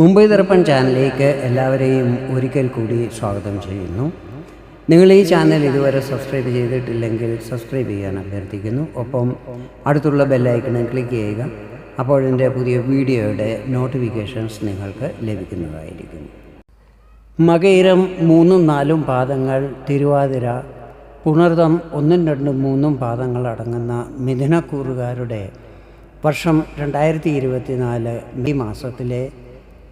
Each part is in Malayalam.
മുംബൈ ദർപ്പൺ ചാനലിലേക്ക് എല്ലാവരെയും ഒരിക്കൽ കൂടി സ്വാഗതം ചെയ്യുന്നു. നിങ്ങൾ ഈ ചാനൽ ഇതുവരെ സബ്സ്ക്രൈബ് ചെയ്തിട്ടില്ലെങ്കിൽ സബ്സ്ക്രൈബ് ചെയ്യാൻ അഭ്യർത്ഥിക്കുന്നു. ഒപ്പം അടുത്തുള്ള ബെല്ലൈക്കണിൽ ക്ലിക്ക് ചെയ്യുക. അപ്പോൾ അപ്പോഴെന്റെ പുതിയ വീഡിയോയുടെ നോട്ടിഫിക്കേഷൻസ് നിങ്ങൾക്ക് ലഭിക്കുന്നതായിരിക്കും. മകയിരം മൂന്നും നാലും പാദങ്ങൾ തിരുവാതിര പുണർതം ഒന്നും രണ്ടും മൂന്നും പാദങ്ങൾ അടങ്ങുന്ന മിഥുനക്കൂറുകാരുടെ വർഷം രണ്ടായിരത്തി ഇരുപത്തിനാല് മെയ് മാസത്തിലെ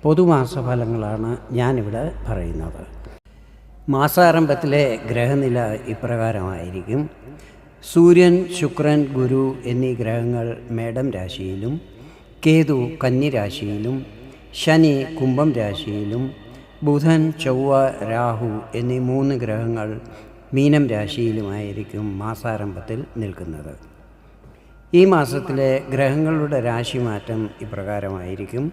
പൊതുമാസ ഫലങ്ങളാണ് ഞാനിവിടെ പറയുന്നത്. മാസാരംഭത്തിലെ ഗ്രഹനില ഇപ്രകാരമായിരിക്കും. സൂര്യൻ ശുക്രൻ ഗുരു എന്നീ ഗ്രഹങ്ങൾ മേടം രാശിയിലും കേതു കന്നിരാശിയിലും ശനി കുംഭം രാശിയിലും ബുധൻ ചൊവ്വ രാഹു എന്നീ മൂന്ന് ഗ്രഹങ്ങൾ മീനം രാശിയിലുമായിരിക്കും മാസാരംഭത്തിൽ നിൽക്കുന്നത്. ഈ മാസത്തിലെ ഗ്രഹങ്ങളുടെ രാശിമാറ്റം ഇപ്രകാരമായിരിക്കും.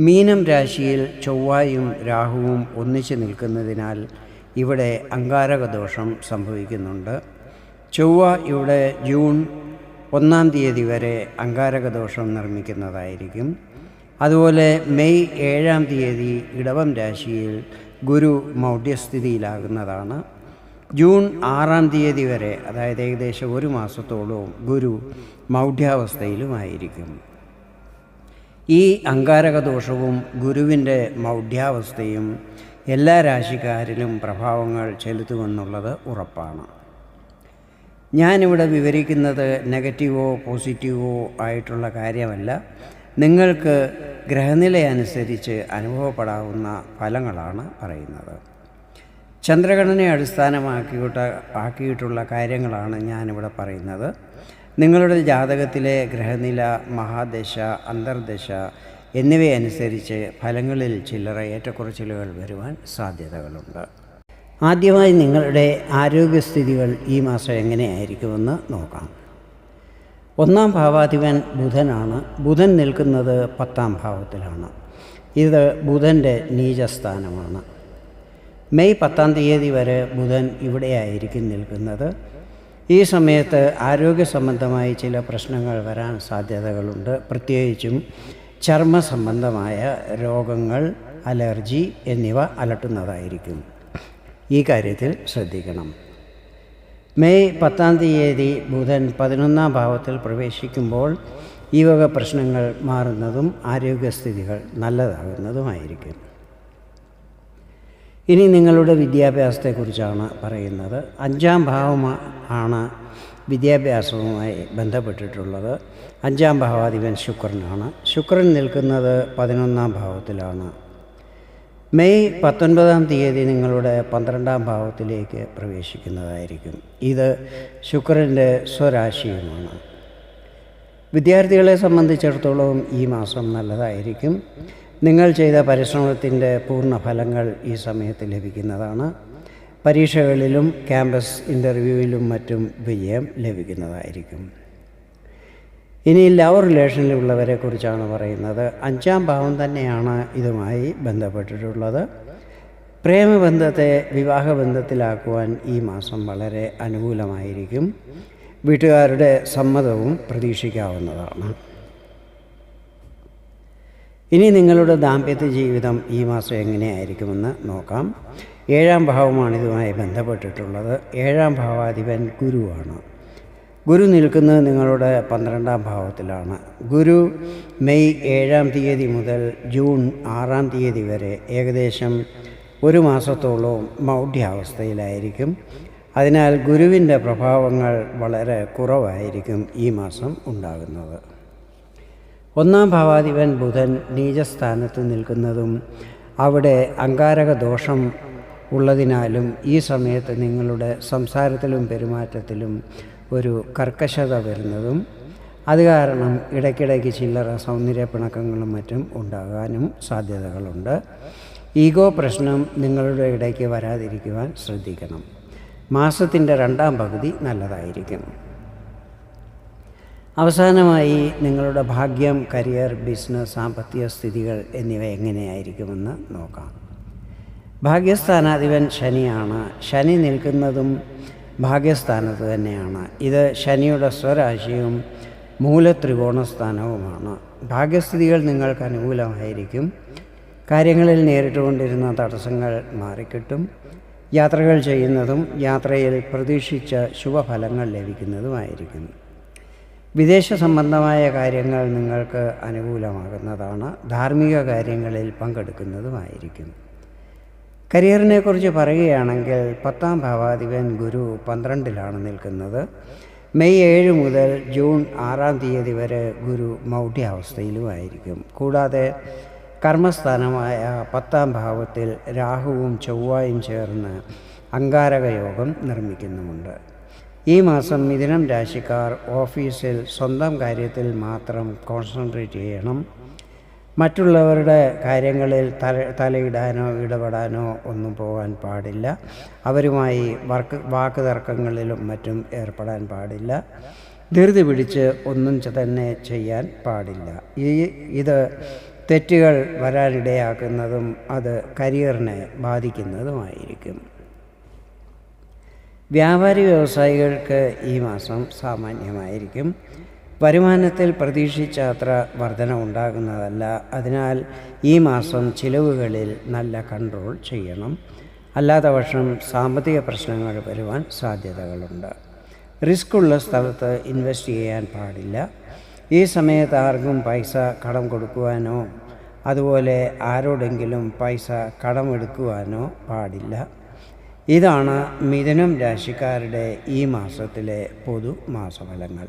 മീനം രാശിയിൽ ചൊവ്വായും രാഹുവും ഒന്നിച്ച് നിൽക്കുന്നതിനാൽ ഇവിടെ അങ്കാരക ദോഷം സംഭവിക്കുന്നുണ്ട്. ചൊവ്വ ഇവിടെ ജൂൺ ഒന്നാം തീയതി വരെ അങ്കാരക ദോഷം നിർമ്മിക്കുന്നതായിരിക്കും. അതുപോലെ മെയ് ഏഴാം തീയതി ഇടവം രാശിയിൽ ഗുരു മൗഢ്യസ്ഥിതിയിലാകുന്നതാണ്. ജൂൺ ആറാം തീയതി വരെ അതായത് ഏകദേശം ഒരു മാസത്തോളവും ഗുരു മൗഢ്യാവസ്ഥയിലുമായിരിക്കും. ഈ അങ്കാരക ദോഷവും ഗുരുവിന്റെ മൗഢ്യാവസ്ഥയും എല്ലാ രാശിക്കാരിലും പ്രഭാവങ്ങൾ ചെലുത്തുമെന്നുള്ളത് ഉറപ്പാണ്. ഞാനിവിടെ വിവരിക്കുന്നത് നെഗറ്റീവോ പോസിറ്റീവോ ആയിട്ടുള്ള കാര്യമല്ല. നിങ്ങൾക്ക് ഗ്രഹനില അനുസരിച്ച് അനുഭവപ്പെടാവുന്ന ഫലങ്ങളാണ് പറയുന്നത്. ചന്ദ്രഗണനെ അടിസ്ഥാനമാക്കിയിട്ട് ആക്കിയിട്ടുള്ള കാര്യങ്ങളാണ് ഞാനിവിടെ പറയുന്നത്. നിങ്ങളുടെ ജാതകത്തിലെ ഗ്രഹനില മഹാദശ അന്തർദശ എന്നിവയനുസരിച്ച് ഫലങ്ങളിൽ ചില്ലറ ഏറ്റക്കുറച്ചിലുകൾ വരുവാൻ സാധ്യതകളുണ്ട്. ആദ്യമായി നിങ്ങളുടെ ആരോഗ്യസ്ഥിതികൾ ഈ മാസം എങ്ങനെയായിരിക്കുമെന്ന് നോക്കാം. ഒന്നാം ഭാവാധിപൻ ബുധനാണ്. ബുധൻ നിൽക്കുന്നത് പത്താം ഭാവത്തിലാണ്. ഇത് ബുധന്റെ നീചസ്ഥാനമാണ്. മെയ് പത്താം തീയതി വരെ ബുധൻ ഇവിടെയായിരിക്കും നിൽക്കുന്നത്. ഈ സമയത്ത് ആരോഗ്യ സംബന്ധമായി ചില പ്രശ്നങ്ങൾ വരാൻ സാധ്യതകളുണ്ട്. പ്രത്യേകിച്ചും ചർമ്മ സംബന്ധമായ രോഗങ്ങൾ അലർജി എന്നിവ അലട്ടുന്നതായിരിക്കും. ഈ കാര്യത്തിൽ ശ്രദ്ധിക്കണം. മെയ് പത്താം തീയതി ബുധൻ പതിനൊന്നാം ഭാവത്തിൽ പ്രവേശിക്കുമ്പോൾ ഈ വക പ്രശ്നങ്ങൾ മാറുന്നതും ആരോഗ്യസ്ഥിതികൾ നല്ലതാകുന്നതുമായിരിക്കും. ഇനി നിങ്ങളുടെ വിദ്യാഭ്യാസത്തെക്കുറിച്ചാണ് പറയുന്നത്. അഞ്ചാം ഭാവം ആണ് വിദ്യാഭ്യാസവുമായി ബന്ധപ്പെട്ടിട്ടുള്ളത്. അഞ്ചാം ഭാവാധിപൻ ശുക്രനാണ്. ശുക്രൻ നിൽക്കുന്നത് പതിനൊന്നാം ഭാവത്തിലാണ്. മെയ് പത്തൊൻപതാം തീയതി നിങ്ങളുടെ പന്ത്രണ്ടാം ഭാവത്തിലേക്ക് പ്രവേശിക്കുന്നതായിരിക്കും. ഇത് ശുക്രന്റെ സ്വരാശിയുമാണ്. വിദ്യാർത്ഥികളെ സംബന്ധിച്ചിടത്തോളം ഈ മാസം നല്ലതായിരിക്കും. നിങ്ങൾ ചെയ്ത പരിശ്രമത്തിന്റെ പൂർണ ഫലങ്ങൾ ഈ സമയത്ത് ലഭിക്കുന്നതാണ്. പരീക്ഷകളിലും ക്യാമ്പസ് ഇന്റർവ്യൂവിലും മറ്റും വിജയം ലഭിക്കുന്നതായിരിക്കും. ഇനി ലവ് റിലേഷനിലുള്ളവരെ കുറിച്ചാണ് പറയുന്നത്. അഞ്ചാം ഭാവം തന്നെയാണ് ഇതുമായി ബന്ധപ്പെട്ടിട്ടുള്ളത്. പ്രേമബന്ധത്തെ വിവാഹബന്ധത്തിലാക്കുവാൻ ഈ മാസം വളരെ അനുകൂലമായിരിക്കും. വീട്ടുകാരുടെ സമ്മതവും പ്രതീക്ഷിക്കാവുന്നതാണ്. ഇനി നിങ്ങളുടെ ദാമ്പത്യ ജീവിതം ഈ മാസം എങ്ങനെയായിരിക്കുമെന്ന് നോക്കാം. ഏഴാം ഭാവമാണ് ഇതുമായി ബന്ധപ്പെട്ടിട്ടുള്ളത്. ഏഴാം ഭാവാധിപൻ ഗുരുവാണ്. ഗുരു നിൽക്കുന്നത് നിങ്ങളുടെ പന്ത്രണ്ടാം ഭാവത്തിലാണ്. ഗുരു മെയ് ഏഴാം തീയതി മുതൽ ജൂൺ ആറാം തീയതി വരെ ഏകദേശം ഒരു മാസത്തോളം മൗഢ്യാവസ്ഥയിലായിരിക്കും. അതിനാൽ ഗുരുവിന്റെ പ്രഭാവങ്ങൾ വളരെ കുറവായിരിക്കും ഈ മാസം ഉണ്ടാകുന്നത്. ഒന്നാം ഭാവാധിപൻ ബുധൻ നീചസ്ഥാനത്ത് നിൽക്കുന്നതും അവിടെ അങ്കാരക ദോഷം ഉള്ളതിനാലും ഈ സമയത്ത് നിങ്ങളുടെ സംസാരത്തിലും പെരുമാറ്റത്തിലും ഒരു കർക്കശത വരുന്നതും അത് കാരണം ഇടയ്ക്കിടയ്ക്ക് ചില്ലറ സൗന്ദര്യ പിണക്കങ്ങളും മറ്റും ഉണ്ടാകാനും സാധ്യതകളുണ്ട്. ഈഗോ പ്രശ്നം നിങ്ങളുടെ ഇടയ്ക്ക് വരാതിരിക്കുവാൻ ശ്രദ്ധിക്കണം. മാസത്തിന്റെ രണ്ടാം പകുതി നല്ലതായിരിക്കും. അവസാനമായി നിങ്ങളുടെ ഭാഗ്യം കരിയർ ബിസിനസ് സാമ്പത്തിക സ്ഥിതികൾ എന്നിവ എങ്ങനെയായിരിക്കുമെന്ന് നോക്കാം. ഭാഗ്യസ്ഥാനാധിപൻ ശനിയാണ്. ശനി നിൽക്കുന്നതും ഭാഗ്യസ്ഥാനത്ത് തന്നെയാണ്. ഇത് ശനിയുടെ സ്വരാശിയും മൂലത്രികോണസ്ഥാനവുമാണ്. ഭാഗ്യസ്ഥിതികൾ നിങ്ങൾക്ക് അനുകൂലമായിരിക്കും. കാര്യങ്ങളിൽ നേരിട്ടുകൊണ്ടിരുന്ന തടസ്സങ്ങൾ മാറിക്കിട്ടും. യാത്രകൾ ചെയ്യുന്നതും യാത്രയിൽ പ്രതീക്ഷിച്ച ശുഭഫലങ്ങൾ ലഭിക്കുന്നതുമായിരിക്കും. വിദേശ സംബന്ധമായ കാര്യങ്ങൾ നിങ്ങൾക്ക് അനുകൂലമാകുന്നതാണ്. ധാർമ്മിക കാര്യങ്ങളിൽ പങ്കെടുക്കുന്നതുമായിരിക്കും. കരിയറിനെക്കുറിച്ച് പറയുകയാണെങ്കിൽ പത്താം ഭാവാധിപൻ ഗുരു പന്ത്രണ്ടിലാണ് നിൽക്കുന്നത്. മെയ് ഏഴ് മുതൽ ജൂൺ ആറാം തീയതി വരെ ഗുരു മൗഢ്യാവസ്ഥയിലുമായിരിക്കും കൂടാതെ കർമ്മസ്ഥാനമായ പത്താം ഭാവത്തിൽ രാഹുവും ചൊവ്വായും ചേർന്ന് അങ്കാരക യോഗം നിർമ്മിക്കുന്നുമുണ്ട്. ഈ മാസം മിഥുനം രാശിക്കാർ ഓഫീസിൽ സ്വന്തം കാര്യത്തിൽ മാത്രം കോൺസെൻട്രേറ്റ് ചെയ്യണം. മറ്റുള്ളവരുടെ കാര്യങ്ങളിൽ തല തലയിടാനോ ഇടപെടാനോ ഒന്നും പോകാൻ പാടില്ല. അവരുമായി വർക്ക് വാക്ക് തർക്കങ്ങളിലും മറ്റും ഏർപ്പെടാൻ പാടില്ല. ധൃതി പിടിച്ച് ഒന്നും തന്നെ ചെയ്യാൻ പാടില്ല. ഈ ഇത് തെറ്റുകൾ വരാനിടയാക്കുന്നതും അത് കരിയറിനെ ബാധിക്കുന്നതുമായിരിക്കും. വ്യാപാരി വ്യവസായികൾക്ക് ഈ മാസം സാമാന്യമായിരിക്കും. വരുമാനത്തിൽ പ്രതീക്ഷിച്ച അത്ര വർധന ഉണ്ടാകുന്നതല്ല. അതിനാൽ ഈ മാസം ചിലവുകളിൽ നല്ല കൺട്രോൾ ചെയ്യണം. അല്ലാത്ത പക്ഷം സാമ്പത്തിക പ്രശ്നങ്ങൾ വരുവാൻ സാധ്യതകളുണ്ട്. റിസ്ക് ഉള്ള സ്ഥലത്ത് ഇൻവെസ്റ്റ് ചെയ്യാൻ പാടില്ല. ഈ സമയത്ത് ആർക്കും പൈസ കടം കൊടുക്കുവാനോ അതുപോലെ ആരോടെങ്കിലും പൈസ കടമെടുക്കുവാനോ പാടില്ല. ഇതാണ് മിഥുനം രാശിക്കാരുടെ ഈ മാസത്തിലെ പൊതു മാസഫലങ്ങൾ